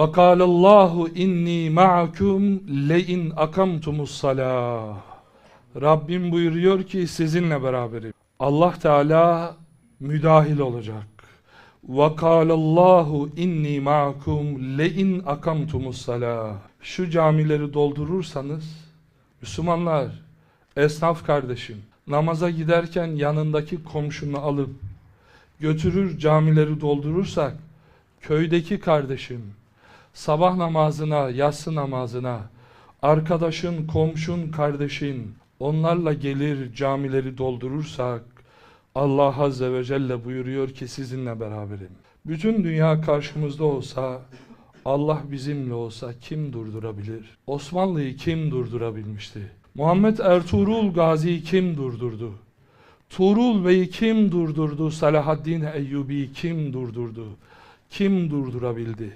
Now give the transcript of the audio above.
Ve kâlallahu inni le in akamtumus salah. Rabbim buyuruyor ki sizinle beraberim. Allah Teala müdahil olacak. Ve kâlallahu inni le in akamtumus salah. Şu camileri doldurursanız Müslümanlar, esnaf kardeşim, namaza giderken yanındaki komşunu alıp götürür camileri doldurursak, köydeki kardeşim, sabah namazına, yatsı namazına, arkadaşın, komşun, kardeşin, onlarla gelir camileri doldurursak, Allah Azze ve Celle buyuruyor ki sizinle beraberim. Bütün dünya karşımızda olsa, Allah bizimle olsa kim durdurabilir? Osmanlı'yı kim durdurabilmişti? Muhammed Ertuğrul Gazi'yi kim durdurdu? Tuğrul Bey'i kim durdurdu? Salahaddin Eyyubi'yi kim durdurdu? Kim durdurabildi?